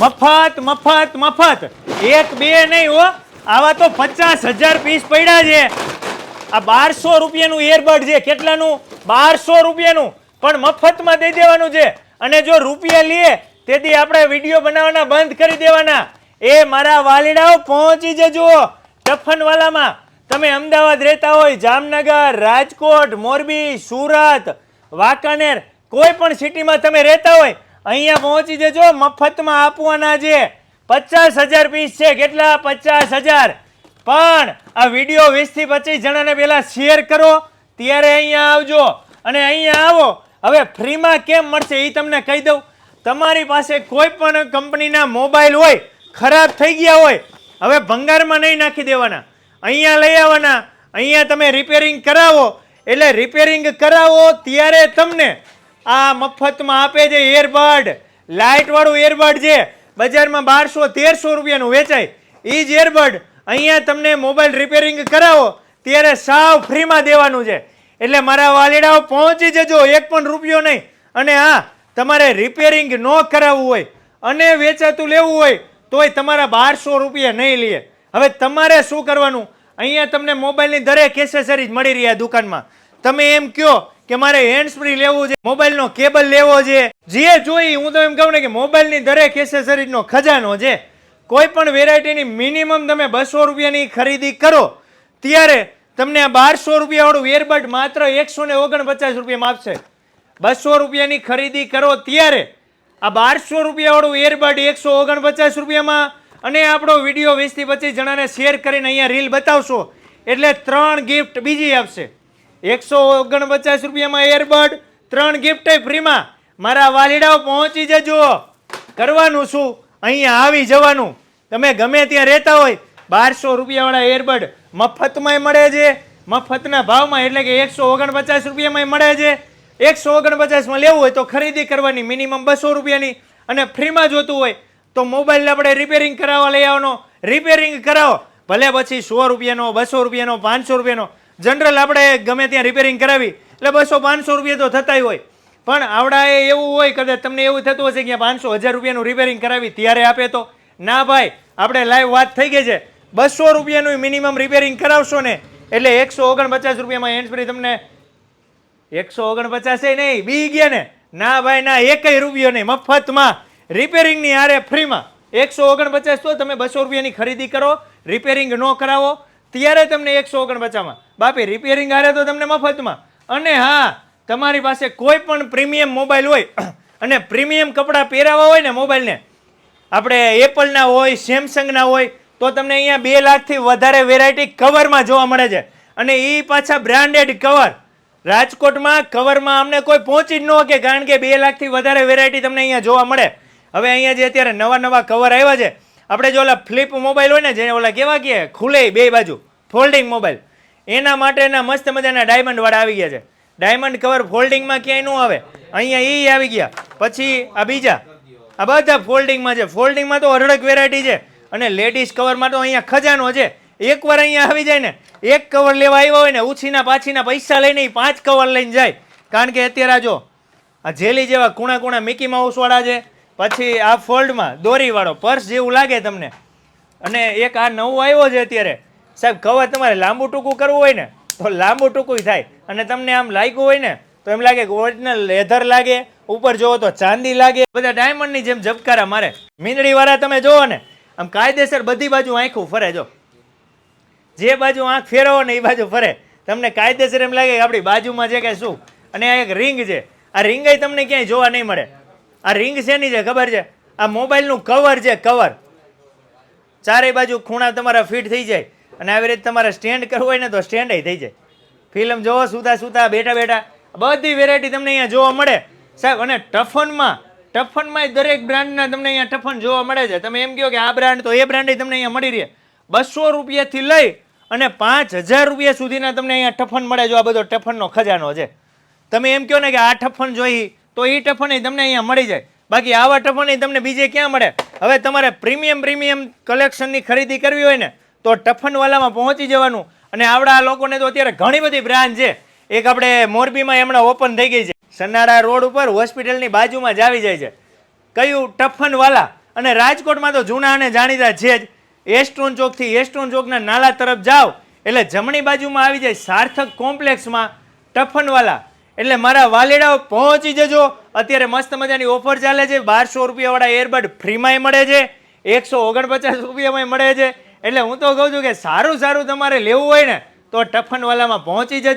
મફત મફત મફત. એક, બે નહીં હો. આવા તો પચાસ હજાર પીસ પડ્યા છે. આ બારસો રૂપિયાનું એરબડ છે. કેટલાનું? બારસો રૂપિયાનું. પણ મફતમાં દઈ દેવાનું છે. અને જો રૂપિયા લઈએ, તેથી આપણે વીડિયો બનાવવાના બંધ કરી દેવાના. એ મારા વાલીડાઓ, પહોંચી જજો. ટફનવાલામાં તમે અમદાવાદ રહેતા હોય, જામનગર, રાજકોટ, મોરબી, સુરત, વાંકાનેર, કોઈ પણ સિટીમાં તમે રહેતા હોય અહીંયા પહોંચી જજો, મફતમાં આપવાના છે. પચાસ હજાર પીસ છે. કેટલા? પચાસ હજાર. પણ આ વીડિયો વીસથી પચીસ જણાને પહેલાં શેર કરો. ત્યારે અહીંયા આવજો. અને અહીંયા આવો. હવે ફ્રીમાં કેમ મળશે એ તમને કહી દઉં. તમારી પાસે કોઈ પણ કંપનીના મોબાઈલ હોય, ખરાબ થઈ ગયા હોય, હવે ભંગારમાં નહીં નાખી દેવાના. અહીંયા લઈ આવવાના. અહીંયા તમે રિપેરિંગ કરાવો. એટલે રિપેરિંગ કરાવો ત્યારે તમને આ મફતમાં આપે છે એરબડ લાઇટ વાળું એરબડ છે. બજારમાં બારસો, તેરસો રૂપિયાનું વેચાય. એ જ એરબડ અહીંયા તમને મોબાઈલ રિપેરિંગ કરાવો, ત્યારે સાવ ફ્રીમાં દેવાનું છે. એટલે મારા વાલીડાઓ, પહોંચી જજો, એક પણ રૂપિયો નહીં. અને હા, તમારે રિપેરિંગ ન કરાવવું હોય, અને વેચાતું લેવું હોય, તોય તમારા બારસો રૂપિયા નહીં લે. હવે તમારે શું કરવાનું? અહીંયા તમને મોબાઈલની દરેક એસેસરીઝ મળી રહી આ દુકાનમાં. તમે એમ કહો કે મારે હેન્ડ ફ્રી લેવું છે, મોબાઈલનો કેબલ લેવો છે. જે જોઈ હું તો એમ કહું ને કે મોબાઈલની દરેક એસેસરીઝનો ખજાનો છે. કોઈ પણ વેરાયટીની મિનિમમ તમે બસો રૂપિયાની ખરીદી કરો, ત્યારે તમને આ બારસો રૂપિયાવાળું એરબડ માત્ર એકસો ને ઓગણપચાસ રૂપિયામાં આપશે. બસો રૂપિયાની ખરીદી કરો, ત્યારે આ બારસો રૂપિયાવાળું એરબડ એકસો ઓગણપચાસ રૂપિયામાં અને આપણો વીડિયો વીસથી પચીસ જણાને શેર કરીને અહીંયા રીલ બતાવશો, એટલે ત્રણ ગિફ્ટ બીજી આપશે. એકસો ઓગણપચાસ રૂપિયામાં એરબડ ત્રણ ગિફ્ટ ફ્રીમાં મારા વાલીડાઓ પહોંચી જજો. કરવાનું શું? અહીંયા આવી જવાનું. તમે ગમે ત્યાં રહેતા હોય, બારસો રૂપિયાવાળા એરબડ મફતમાંય મળે છે. મફતના ભાવમાં એટલે કે એકસો ઓગણપચાસ રૂપિયામાંય મળે છે. એકસો ઓગણપચાસમાં લેવું હોય તો ખરીદી કરવાની મિનિમમ બસો રૂપિયાની અને ફ્રીમાં જોતું હોય તો મોબાઈલ આપણે રિપેરિંગ કરાવવા લઈ આવવાનો. રિપેરિંગ કરાવો. ભલે પછી સો રૂપિયાનો, બસો રૂપિયાનો, પાંચસો રૂપિયાનો જનરલ આપણે ગમે ત્યાં રિપેરિંગ કરાવી. એટલે બસો પાંચસો રૂપિયા તો થતાય હોય. પણ આવડાએ એવું હોય, કદાચ તમને એવું થતું હશે કે પાંચસો હજાર રૂપિયાનું રિપેરિંગ કરાવી ત્યારે આપે તો. ના ભાઈ, આપણે લાઈવ વાત થઈ ગઈ છે. બસો રૂપિયાનું મિનિમમ રિપેરિંગ કરાવશો ને, એટલે એકસો ઓગણપચાસ રૂપિયામાં હેન્ડ ફ્રી તમને એકસો ઓગણપચાસ નહીં, બી ગયા ને. ના ભાઈ, ના, એકય રૂપિયો નહીં. મફતમાં. રિપેરિંગની હારે ફ્રીમાં એકસો ઓગણપચાસ તો તમે બસો રૂપિયાની ખરીદી કરો. રિપેરિંગ ન કરાવો. ત્યારે તમને એકસો ઓગણપચાસમાં બાપી રિપેરિંગ હારે તો તમને મફતમાં. અને હા, તમારી પાસે કોઈ પણ પ્રીમિયમ મોબાઈલ હોય, અને પ્રીમિયમ કપડાં પહેરાવા હોય ને મોબાઈલને આપણે એપલના હોય સેમસંગના હોય, તો તમને અહીંયા બે લાખથી વધારે વેરાયટી કવરમાં જોવા મળે છે. અને એ પાછા બ્રાન્ડેડ કવર રાજકોટમાં કવરમાં અમને કોઈ પહોંચી જ ન કે કારણ કે બે લાખથી વધારે વેરાયટી તમને અહીંયા જોવા મળે. હવે અહીંયા જે અત્યારે નવા નવા કવર આવ્યા છે આપણે જો ઓલા ફ્લિપ મોબાઈલ હોય ને, જેને ઓલા કેવા કે, ખુલે બે બાજુ ફોલ્ડિંગ મોબાઈલ એના માટેના મસ્ત મજાના ડાયમંડવાળા આવી ગયા છે. ડાયમંડ કવર ફોલ્ડિંગમાં ક્યાંય ન આવે. અહીંયા એ આવી ગયા. પછી આ બીજા. આ બધા ફોલ્ડિંગમાં છે. ફોલ્ડિંગમાં તો અઢળક વેરાયટી છે. અને લેડીઝ કવરમાં તો અહીંયા ખજાનો છે. એકવાર અહીંયા આવી જાય ને, એક કવર લેવા આવ્યા હોય ને, ઉછીના પાછીના પૈસા લઈને પાંચ કવર લઈને જાય. કારણ કે અત્યારે જો, આ જેલી જેવા કુણા કુણા મિકી માઉસ વાળા છે પછી આ ફોલ્ડમાં દોરીવાળો પર્સ જેવું લાગે તમને. અને એક આ નવું આવ્યો છે અત્યારે. સાહેબ કવર તમારે લાંબુ ટૂંકું કરવું હોય ને, તો લાંબુ ટૂંકું થાય. અને તમને આમ લાગ્યું હોય ને, તો એમ લાગે કે ઓરિજિનલ લેધર લાગે, ઉપર જોવો તો ચાંદી લાગે. બધા ડાયમંડની જેમ ઝબકારા મારે. મીંદડી વાળા તમે જોવો ને, આમ કાયદેસર બધી બાજુ આંખું ફરે જો. જે બાજુ આંખ ફેરવો ને એ બાજુ ફરે. તમને કાયદેસર એમ લાગે કે આપણી બાજુમાં છે કે શું? અને આ એક રિંગ છે. આ રિંગ તમને ક્યાંય જોવા નહીં મળે. આ રિંગ શેની છે? ખબર છે? આ મોબાઈલનું કવર છે કવર ચારેય બાજુ ખૂણા તમારા ફિટ થઈ જાય અને આવી રીતે તમારે સ્ટેન્ડ કરવું હોય ને તો સ્ટેન્ડ થઈ જાય. ફિલ્મ જોવો, સુતા સુતા, બેઠા બેઠા. બધી વેરાયટી તમને અહીંયા જોવા મળે. સાહેબ, અને ટફનમાં ટફનમાં દરેક બ્રાન્ડના તમને અહીંયા ટફન જોવા મળે છે. તમે એમ કહો કે આ બ્રાન્ડ તો એ બ્રાન્ડ તમને અહીંયા મળી રહે. બસો રૂપિયાથી લઈ અને પાંચ હજાર રૂપિયા સુધીના તમને અહીંયા ટફન મળે જો આ બધો ટફનનો ખજાનો છે. તમે એમ કહો ને કે આ ટફન જોઈ તો એ ટફન તમને અહીંયા મળી જાય. બાકી આવા ટફન તમને બીજે ક્યાં મળે? હવે તમારે પ્રીમિયમ પ્રીમિયમ કલેક્શનની ખરીદી કરવી હોય ને, તો ટફનવાલામાં પહોંચી જવાનું. અને આવડા લોકોને તો અત્યારે ઘણી બધી બ્રાન્ડ છે. એક આપણે મોરબીમાં હમણાં ઓપન થઈ ગઈ છે. સન્નાડા રોડ ઉપર હોસ્પિટલની બાજુમાં જ આવી જાય છે. કયું ટફનવાલા? અને રાજકોટમાં તો જૂના અને જાણીતા છે જ. એસ્ટ્રોન ચોકથી એસ્ટ્રોન ચોકના નાલા તરફ જાઓ. એટલે જમણી બાજુમાં આવી જાય સાર્થક કોમ્પ્લેક્સમાં ટફનવાલા. એટલે મારા વાલેડા પહોંચી જજો. અત્યારે મસ્ત મજાની ઓફર ચાલે છે. બારસો રૂપિયાવાળા એરબડ ફ્રીમાંય મળે છે. એકસો ઓગણપચાસ રૂપિયામાં મળે છે. એટલે હું તો કહું છું કે સારું સારું તમારે લેવું હોય ને, તો ટફનવાલામાં પહોંચી જજો.